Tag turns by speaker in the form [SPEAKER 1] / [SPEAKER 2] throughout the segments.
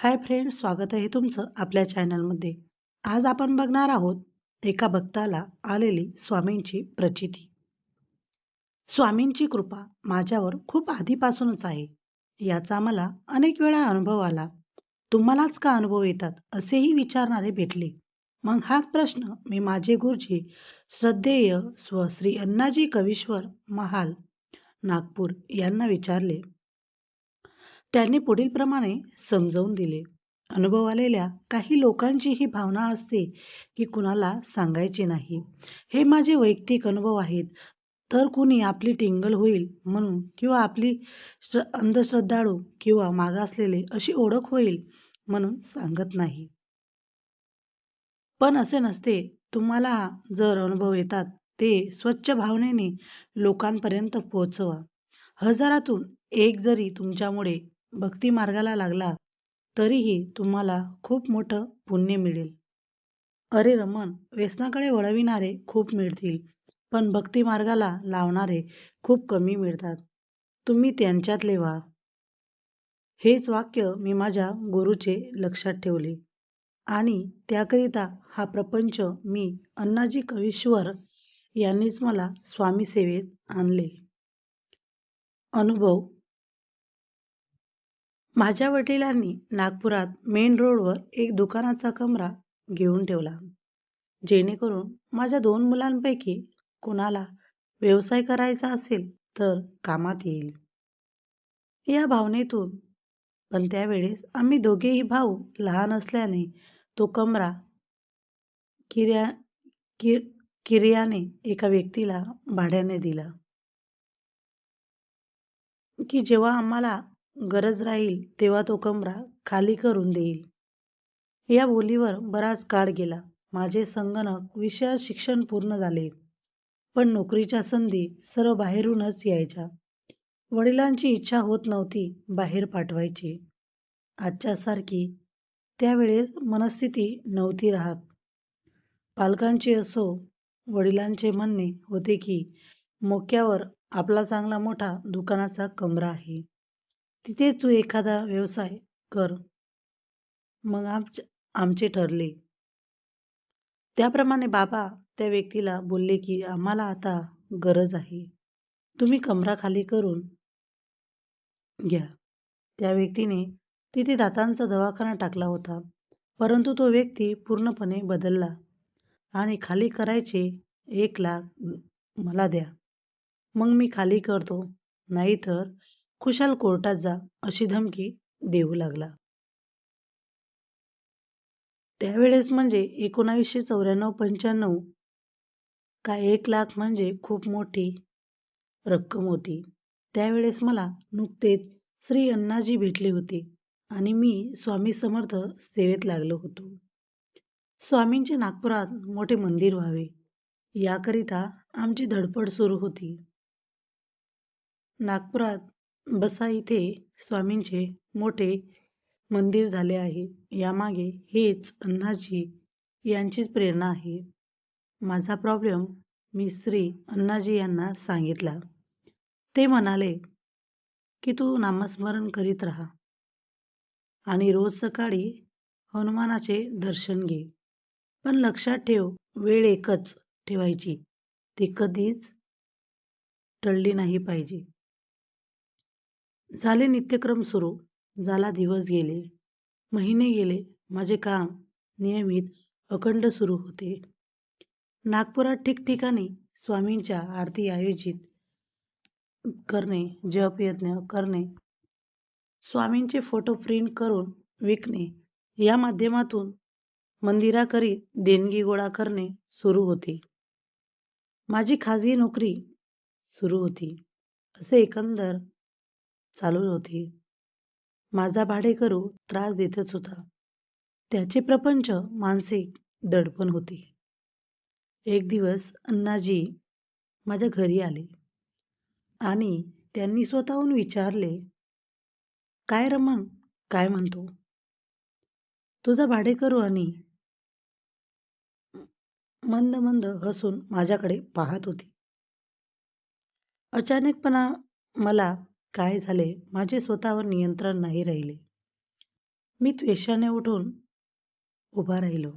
[SPEAKER 1] Hi friend स्वागत आहे तुमचं आपल्या चॅनलमध्ये. आज आपण बघणार आहोत एका भक्ताला आलेली स्वामींची प्रचिती. स्वामींची कृपा माझ्यावर खूप आधीपासूनच आहे. याचा मला अनेक वेळा अनुभव आला. तुम्हालाच का अनुभव येतात असेही विचारणारे भेटले. मग हाच प्रश्न मी माझे गुरुजी श्रद्धेय स्व श्री अण्णाजी कवीश्वर महाल नागपूर यांना विचारले. त्यांनी पुढीलप्रमाणे समजवून समजावून दिले. अनुभव आलेल्या काही लोकांची ही भावना असते की कुणाला सांगायचे नाही. हे माझे वैयक्तिक अनुभव आहेत. तर कुणी आपली टिंगल होईल म्हणून किंवा आपली श्र अंधश्रद्धाळू किंवा मागासलेले अशी ओळख होईल म्हणून सांगत नाही. पण असे नसते. तुम्हाला जर अनुभव येतात ते स्वच्छ भावनेने लोकांपर्यंत पोहोचवा. हजारातून एक जरी तुमच्यामुळे भक्ती मार्गाला लागला तरीही तुम्हाला खूप मोठं पुण्य मिळेल. अरे रमण व्यसनाकडे वळविणारे खूप मिळतील पण भक्ती मार्गाला लावणारे खूप कमी मिळतात. तुम्ही त्यांच्यातले व्हा. हेच वाक्य मी माझ्या गुरुचे लक्षात ठेवले. आणि त्याकरिता हा प्रपंच मी अण्णाजी कवीश्वर यांनीच मला स्वामी सेवेत आणले. अनुभव माझ्या वडिलांनी नागपुरात मेन रोडवर एक दुकानाचा कमरा घेऊन ठेवला. जेणेकरून माझ्या दोन मुलांपैकी कुणाला व्यवसाय करायचा असेल तर कामात येईल. या भावनेतून पण त्यावेळेस आम्ही दोघेही भाऊ लहान असल्याने तो कमरा किर्या किर किर्याने एका व्यक्तीला भाड्याने दिला. की जेव्हा आम्हाला गरज राहील तेव्हा तो कमरा खाली करून देईल. या बोलीवर बराच काळ गेला. माझे संगणक विषयात शिक्षण पूर्ण झाले. पण नोकरीच्या संधी सर्व बाहेरूनच यायच्या. वडिलांची इच्छा होत नव्हती बाहेर पाठवायची. आजच्यासारखी त्यावेळेस मनस्थिती नव्हती राहत. पालकांची असो वडिलांचे म्हणणे होते की मोक्यावर आपला चांगला मोठा दुकानाचा कमरा आहे. तिथे तू एखादा व्यवसाय कर. मग आमचे आमचे ठरले. त्याप्रमाणे बाबा त्या व्यक्तीला बोलले की आम्हाला आता गरज आहे. तुम्ही कमरा खाली करून घ्या. त्या व्यक्तीने तिथे दातांचा दवाखाना टाकला होता. परंतु तो व्यक्ती पूर्णपणे बदलला आणि खाली करायचे एक लाख मला द्या. मग मी खाली करतो. नाहीतर खुशाल कोर्टात जा अशी धमकी देऊ लागला. त्यावेळेस म्हणजे एकोणावीसशे चौऱ्याण्णव पंच्याण्णव का एक लाख म्हणजे खूप मोठी रक्कम होती. त्यावेळेस मला नुकतेच श्री अण्णाजी भेटले होते आणि मी स्वामी समर्थ सेवेत लागलो होतो. स्वामींचे नागपुरात मोठे मंदिर व्हावे याकरिता आमची धडपड सुरू होती. नागपुरात बसा इथे स्वामींचे मोठे मंदिर झाले आहे. यामागे हेच अण्णाजी यांचीच प्रेरणा आहे. माझा प्रॉब्लेम मी श्री अण्णाजी यांना सांगितला. ते म्हणाले की तू नामस्मरण करीत राहा आणि रोज सकाळी हनुमानाचे दर्शन घे. पण लक्षात ठेव वेळ एकच ठेवायची. ती कधीच टळली नाही पाहिजे. झाले नित्यक्रम सुरू. झाला दिवस गेले. महिने गेले. माझे काम नियमित अखंड सुरू होते. नागपुरात ठिकठिकाणी स्वामींच्या आरती आयोजित करणे जपयज्ञ करणे स्वामींचे फोटो प्रिंट करून विकणे या माध्यमातून मंदिराकरीत देणगी गोळा करणे सुरू होते. माझी खाजगी नोकरी सुरू होती. असे एकंदर चालू होती. माझा भाडेकरू त्रास देतच होता. त्याचे प्रपंच मानसिक दडपण होते. एक दिवस अण्णाजी माझ्या घरी आले आणि त्यांनी स्वतःहून विचारले काय रमण? काय म्हणतो? तुझा भाडेकरू आणि मंद मंद हसून माझ्याकडे पाहत होती. अचानकपणा मला काय झाले? माझे स्वतःवर नियंत्रण नाही राहिले. मी त्वेषाने उठून उभा राहिलो.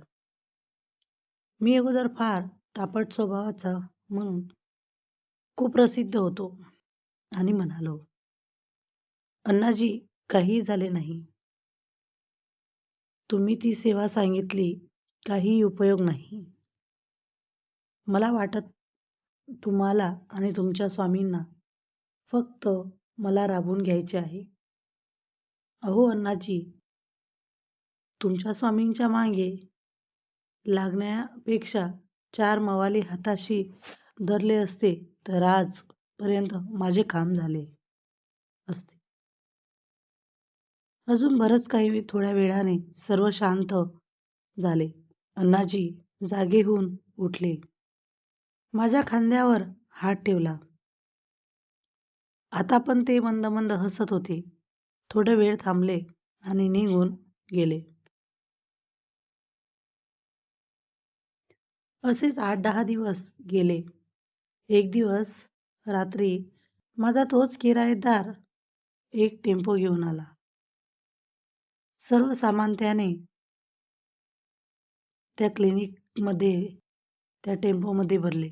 [SPEAKER 1] मी अगोदर फार तापट स्वभावाचा म्हणून कुप्रसिद्ध होतो आणि म्हणालो अण्णाजी काही झाले नाही. तुम्ही ती सेवा सांगितली काही उपयोग नाही. मला वाटत तुम्हाला आणि तुमच्या स्वामींना फक्त मला राबून घ्यायचे आहे. अहो अण्णाजी. तुमच्या स्वामींच्या मागे लागण्यापेक्षा चार मवाली हाताशी धरले असते तर आजपर्यंत माझे काम झाले असते. अजून बरंच काही थोड्या वेळाने सर्व शांत झाले. अण्णाजी जागे होऊन उठले. माझ्या खांद्यावर हात ठेवला. आता पण ते मंद मंद हसत होते. थोडा वेळ थांबले आणि निघून गेले. असेच आठ दहा दिवस गेले. एक दिवस रात्री माझा तोच किरायेदार एक टेम्पो घेऊन आला. सर्व सामान त्याने त्या क्लिनिकमध्ये त्या टेम्पोमध्ये भरले.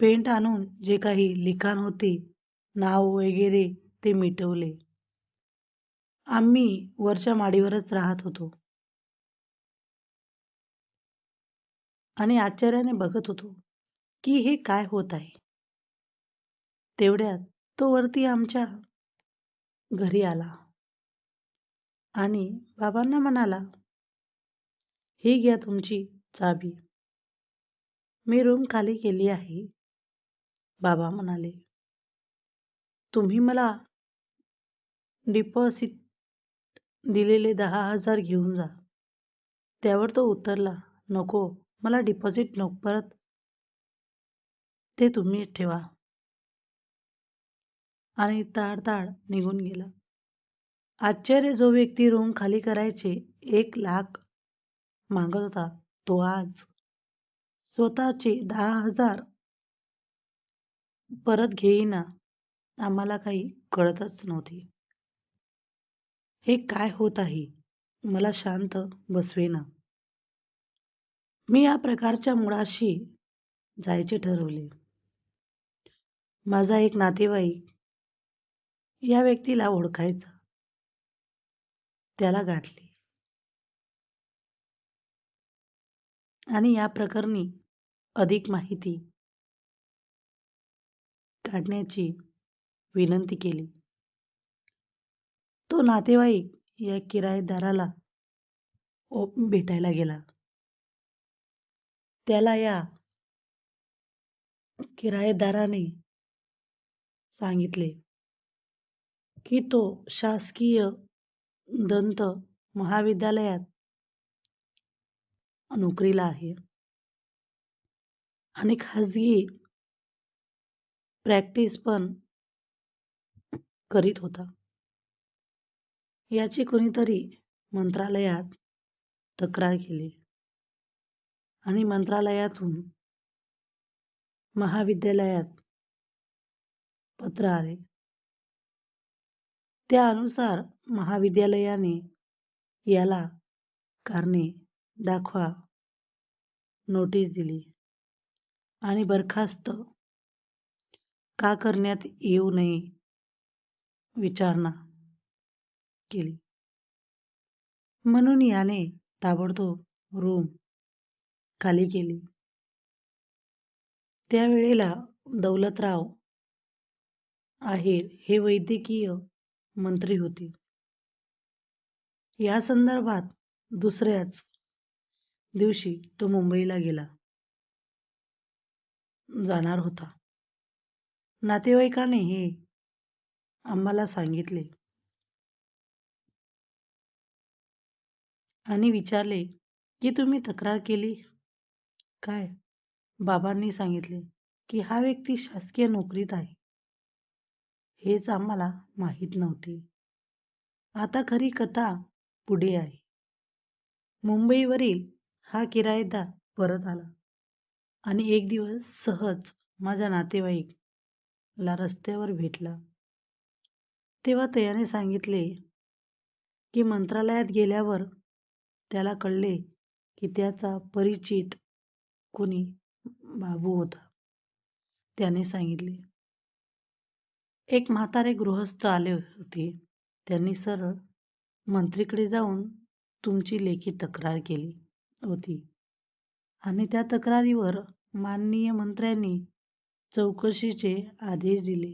[SPEAKER 1] पेंट आणून जे काही लिखाण होते नाव वगैरे ते मिटवले. आम्ही वरच्या माडीवरच राहत होतो. आणि आश्चर्याने बघत होतो की हे काय होत आहे? तेवढ्यात तो वरती आमच्या घरी आला आणि बाबांना म्हणाला ही घ्या तुमची चाबी मी रूम खाली केली आहे. बाबा म्हणाले तुम्ही मला डिपॉझिट दिलेले दहा हजार घेऊन जा. त्यावर तो उतरला. नको. मला डिपॉझिट नको. परत ते तुम्हीच ठेवा. आणि ताडताड निघून गेला. आश्चर्य जो व्यक्ती रूम खाली करायचे एक लाख मागत होता तो आज स्वतःचे दहा हजार परत घेईना आम्हाला काही कळतच नव्हते. हे काय होत आहे? मला शांत बसवेना. मी या प्रकारच्या मुळाशी जायचे ठरवले. माझा एक नातेवाईक या व्यक्तीला ओळखायचा. त्याला गाठले. आणि या प्रकरणी अधिक माहिती काढण्याची विनंती केली. तो नातेवाईक या किरायेदाराला भेटायला गेला. त्याला या किरायेदाराने सांगितले की तो शासकीय दंत महाविद्यालयात नोकरीला आहे आणि खाजगी प्रॅक्टिस पण करीत होता. याची कोणीतरी मंत्रालयात तक्रार केली आणि मंत्रालयातून महाविद्यालयात पत्र आले. त्यानुसार महाविद्यालयाने याला कारणे दाखवा नोटीस दिली आणि बरखास्त का करण्यात येऊ नये? विचारणा केली. म्हणून याने ताबडतोब रूम खाली केली. त्यावेळेला दौलतराव आहेर हे वैद्यकीय मंत्री होते. या संदर्भात दुसऱ्याच दिवशी तो मुंबईला गेला. जाणार होता. नातेवाईकाने हे आम्हाला सांगितले. आणि विचारले की तुम्ही तक्रार केली? काय? बाबांनी सांगितले की हा व्यक्ती शासकीय नोकरीत आहे. हेच आम्हाला माहीत नव्हते. आता खरी कथा पुढे आहे. मुंबईवरील हा किरायेदार परत आला. आणि एक दिवस सहज माझ्या नातेवाईक ला रस्त्यावर भेटला. तेव्हा त्याने सांगितले की मंत्रालयात गेल्यावर त्याला कळले की त्याचा परिचित कोणी बाबू होता. त्याने सांगितले. एक म्हातारे गृहस्थ आले होते. त्यांनी सरळ मंत्रीकडे जाऊन तुमची लेखी तक्रार केली होती. आणि त्या तक्रारीवर माननीय मंत्र्यांनी चौकशीचे आदेश दिले.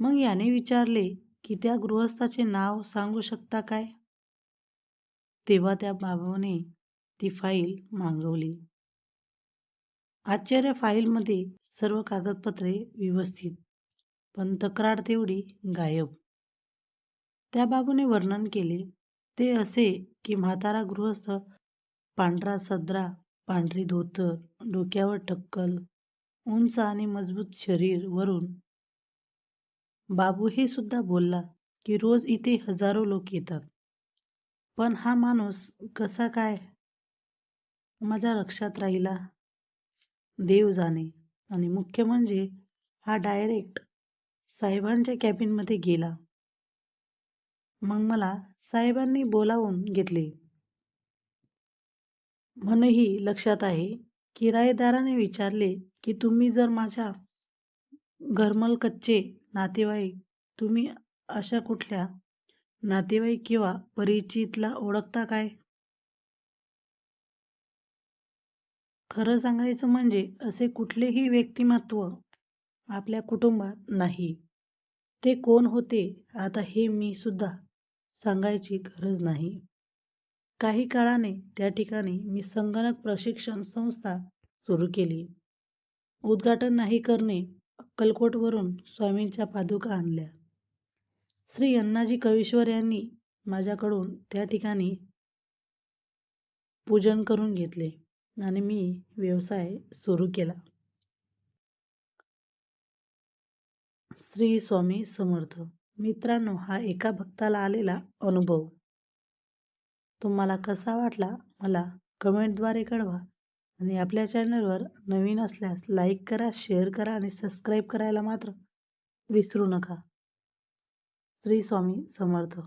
[SPEAKER 1] मग याने विचारले की त्या गृहस्थाचे नाव सांगू शकता काय? तेव्हा त्या बाबाने ती फाईल मागवली. आश्चर्य फाईलमध्ये सर्व कागदपत्रे व्यवस्थित पण तक्रार तेवढी गायब. त्या बाबूने वर्णन केले ते असे की म्हातारा गृहस्थ पांढरा सदरा पांढरी धोतर डोक्यावर टक्कल उंच आणि मजबूत शरीर वरून बाबू हे सुद्धा बोलला की रोज इथे हजारो लोक येतात. पण हा माणूस कसा काय? माझ्या लक्षात राहिला. देव जाणे. आणि मुख्य म्हणजे हा डायरेक्ट साहेबांच्या कॅबिनमध्ये गेला. मग मला साहेबांनी बोलावून घेतले. म्हणही लक्षात आहे किरायेदाराने विचारले की तुम्ही जर माझ्या घरमलकच्चे नातेवाईक तुम्ही अशा कुठल्या नातेवाईक किंवा परिचितला ओळखता काय? खरं सांगायचं म्हणजे असे कुठलेही व्यक्तिमत्व आपल्या कुटुंबात नाही. ते कोण होते आता हे मी सुद्धा सांगायची गरज नाही. काही काळाने त्या ठिकाणी मी संगणक प्रशिक्षण संस्था सुरू केली. उद्घाटन नाही करणे अक्कलकोटवरून स्वामींच्या पादुका आणल्या. श्री अण्णाजी कवीश्वर यांनी माझ्याकडून त्या ठिकाणी पूजन करून घेतले आणि मी व्यवसाय सुरू केला. श्री स्वामी समर्थ मित्रांनो हा एका भक्ताला आलेला अनुभव. तुम्हाला कसा वाटला मला कमेंटद्वारे कळवा आणि आपल्या चॅनलवर नवीन असल्यास लाईक करा शेअर करा आणि सबस्क्राईब करायला मात्र विसरू नका. श्री स्वामी समर्थ.